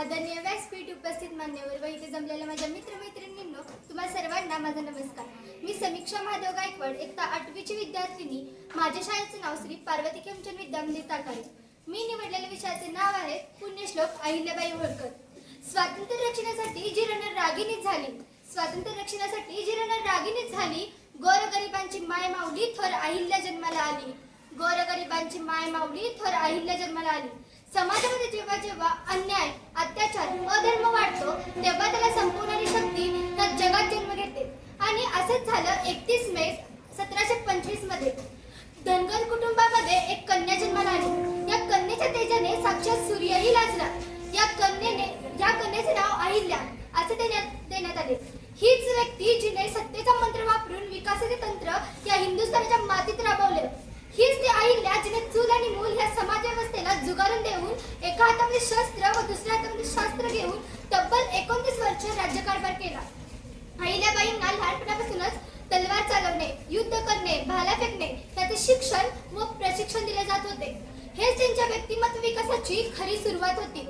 आदरणीय व्यासपीठ उपस्थित मान्यवर व इथे जमलेल्या माझ्या मित्रमैत्रिणींनो तुम्हा सर्वांना माझा नमस्कार. मी समीक्षा महादेव गायकवाड एकता आठवीची विद्यार्थिनी. माझ्या शाळेचे नाव श्री पार्वती खेमचंद विद्यामंदिर ताकारे मी निवडलेल्या विषयाचे नाव आहे पुण्यश्लोक अहिल्याबाई होळकर. स्वातंत्र्य रक्षणासाठी जी रणर रागिणी झाली. स्वातंत्र्य रक्षणासाठी जी रणर रागिणी झाली. गोरगरिबांची माय माऊली थोर अहिल्या जन्माला आली. गोरगरिबांची माय माऊली थोर अहिल्या जन्माला आली. समाजामध्ये जेव्हा जेव्हा अन्याय अत्याचार अधर्म वाढतो तेव्हा त्याला संपवणारी शक्ती त्या जगात जन्म घेते. आणि असंच झालं एकतीस मे सतराशे पंचवीसमध्ये. धनगर कुटुंबामध्ये एक कन्या जन्माला आली. या कन्येच्या तेजाने साक्षात सूर्यही लाजला. या कन्येने या कन्येचे नाव अहिल्या असे देण्यात देण्यात आले. हीच व्यक्ती जिने सत्तेचा मंत्र वापरून विकासाचे तंत्र या हिंदुस्थानाच्या मातीत राबवले. हीच ती अहिल्या जिने चूल आणि मूल या समाज व्यवस्थेला जुगारून देऊन एका हातामध्ये शस्त्र व दुसऱ्या हातामध्ये शास्त्र घेऊन तब्बल एकोणतीस वर्ष राज्यकारभार केला. अहिल्याबाईंना लहानपणापासूनच तलवार चालवणे युद्ध करणे भाला फेकणे त्याचे शिक्षण व प्रशिक्षण दिले जात होते. हेच त्यांच्या व्यक्तिमत्व विकासाची खरी सुरुवात होती.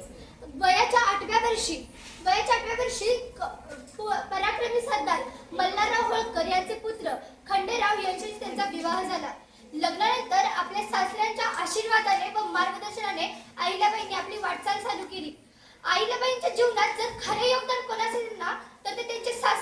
वयाच्या आठव्या वर्षी वयाच्या आठव्या वर्षी पराक्रमी सरदार मल्हारराव होळकर यांचे पुत्र खंडेराव यांच्याशी त्यांचा विवाह झाला. लग्न आपल्या सासऱ्यांच्या आशीर्वादाने व मार्गदर्शनाने अहिल्याबाईंनी आपली वाटचाल चालू केली अहिल्याबाईंच्या जीवनात जर खरे योगदान कोणाचे ना तर ते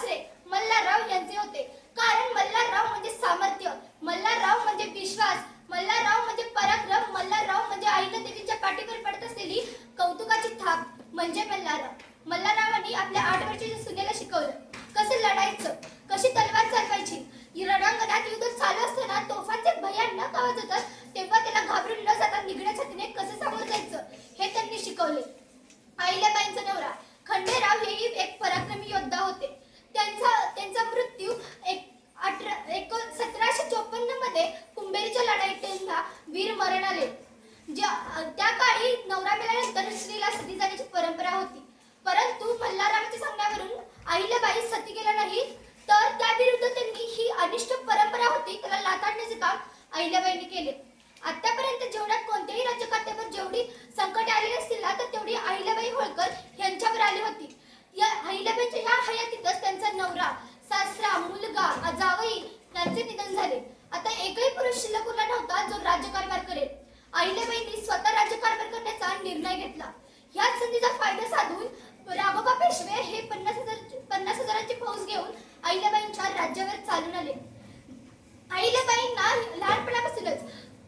आसरे मल्हारराव यांचे होते कारण मल्हारराव म्हणजे सामर्थ्य मल्हारराव म्हणजे विश्वास मल्हारराव म्हणजे पराक्रम मल्हारराव म्हणजे अहिल्यादेवीच्या पाठीवर पडत असलेली कौतुकाची थाप म्हणजे मल्हारराव मल्हाररावांनी आपल्या आठ वर्षाच्या सुनेला शिकवलं कसं लढायचं कशी तलवार चालवायची ही रणांगणात युद्ध चालू असताना तोफांचे भयान न आवाज होतात तेव्हा त्याला घाबरून न जाता निघण्या छातीने कसं सामोरं जायचं हे त्यांनी शिकवले अहिल्याबाईंचा नवरा खंडेराव हेही एक पराक्रमी योद्धा होते त्यांचा त्यांचा मृत्यू एक अठरा एको सतराशे चोपन्नमध्ये कुंभेरीच्या लढाईत त्यांना वीर मरण आले ज्या त्या काळी नवरा मेल्यानंतर स्त्रीला सती जाण्याची परंपरा होती. परंतु मल्हाररावांच्या सांगण्यावरून अहिल्याबाई सती गेल्या नाही तर त्याविरुद्ध त्यांनी ही अनिष्ट परंपरा होती त्याला लाताडण्याचे काम अहिल्याबाईंनी केले. आतापर्यंत जेवढ्या कोणत्याही राज्यकर्त्यावर जेवढी संकटे आलेली असतील तर तेवढी अहिल्याबाई होळकर यांच्यावर आली होती या अहिल्याबाईंच्या ह्या हयातीतच त्यांचा नवरा सासरा मुलगा जावई यांचे निधन झाले आता एकही पुरुष शिल्लक उरला नव्हता जो राज्यकारभार करेल अहिल्याबाईंनी स्वतः राज्यकारभार करण्याचा निर्णय घेतला ह्याच संधीचा फायदा साधून राघोबा पेशवे हे पन्नास हजार पन्नास हजारांची फौज घेऊन अहिल्याबाईंच्या राज्यावर चालून आले. अहिल्याबाईंना लहानपणापासूनच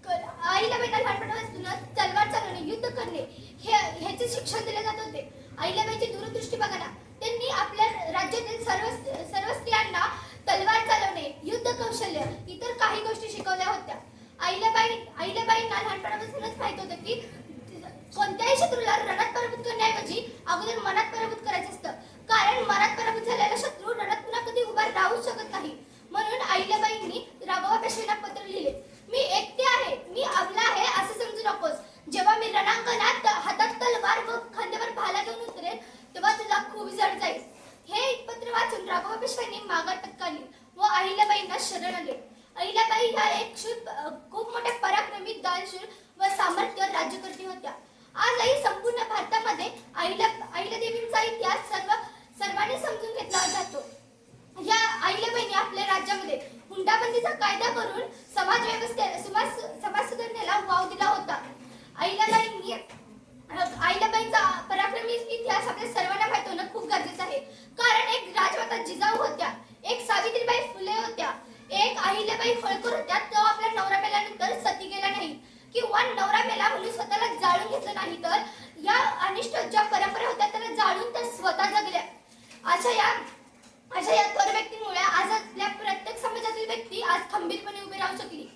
क- अहिल्याबाईंना लहानपणापासूनच तलवार चालवणे युद्ध करणे हे ह्याचे शिक्षण दिले जात होते. अहिल्याबाईंची दूरदृष्टी बघा ना. त्यांनी आपल्या राज्यातील सर्व सर्व स्त्रियांना तलवार चालवणे युद्ध कौशल्य इतर काही गोष्टी शिकवल्या होत्या. अहिल्याबाई अहिल्याबाईंना लहानपणापासूनच माहीत होतं की कोणत्याही शत्रूला रणात पराभूत करण्याऐवजी अगोदर मनात पराभूत करायचं असतं. कारण मनात पराभूत झालेला शत्रू रणात पुन्हा कधी उभा राहू शकत नाही म्हणून अहिल्याबाईंनी राघवा पेशवेंना पत्र लिहिले मी एकटे आहे मी अबला आहे असं समजू नकोस जेव्हा मी रणांगणात हातात तलवार व खांद्यावर भाला घेऊन उतरेल तेव्हा तुला खूप जड जाईल हे पत्र वाचून राघवा पेशव्यांनी माघार पत्करली व अहिल्याबाईंना शरण आले अहिल्याबाई एक शूर खूप मोठ्या पराक्रमी दानशूर व सामर्थ्य राज्यकर्ती होत्या. आजही संपूर्ण भारतामध्ये अहिल्या देवींचा इतिहास सर्व सर्वांनी समजून घेतला जातो. या अहिल्याबाईंनी आपल्या राज्यामध्ये हुंडाबंदीचा कायदा करून समाज व्यवस्थे समाज समाज सुधारणेला वाव दिला होता अहिल्याबाईंनी अहिल्याबाईंचा पराक्रमी इतिहास आपल्या सर्वांना माहीत होणं खूप गरजेचं आहे कारण एक राजमाता जिजाऊ होत्या एक सावित्रीबाई फुले होत्या एक अहिल्याबाई होळकर होत्या तो आपल्या नवरा मेल्यानंतर सती गेला नाही. किंवा नवरा मेला म्हणून स्वतःला जाळून घेतलं नाही तर या अनिष्ट ज्या परंपरा होत्या त्याला जाळून त्या स्वतः जगल्या अशा या अशा या थोर व्यक्तीमुळे आज आपल्या प्रत्येक समाजातील व्यक्ती आज खंबीरपणे उभी राहू शकली.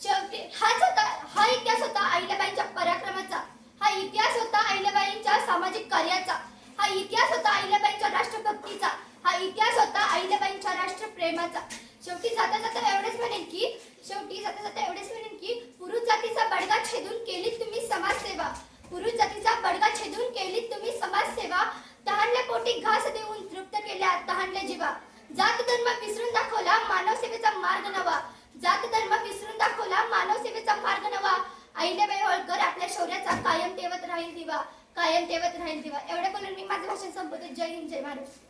शेवटी हाच होता हा इतिहास होता अहिल्याबाईंच्या पराक्रमाचा. हा इतिहास होता अहिल्याबाईंच्या सामाजिक कार्याचा. हा इतिहास होता अहिल्याबाईंच्या राष्ट्रभक्तीचा. हा इतिहास होता अहिल्याबाईंच्या राष्ट्रप्रेमाचा. शेवटी जाता जाता एवढेच म्हणेन की शेवटी जाता जाता एवढेच म्हणेन की पुरुष जातीचा बडगा छेदून केली तुम्ही समाजसेवा. पुरुष जातीचा बडगा छेदून केली तुम्ही समाजसेवा. तहानल्या पोटी घास देऊन तृप्त केल्या तहानल्या जीवा. जात धर्म विसरून दाखवला मानव सेवेचा मार्ग नवा. जात धर्म विसरून दाखवला मानव सेवेचा मार्ग नवा. अहिल्याबाई होळकर आपल्या शौर्याचा कायम तेवत राहील दिवा. कायम तेवत राहील दिवा. एवढे बोलून मी माझं भाषण संपवते. जय हिंद जय महाराज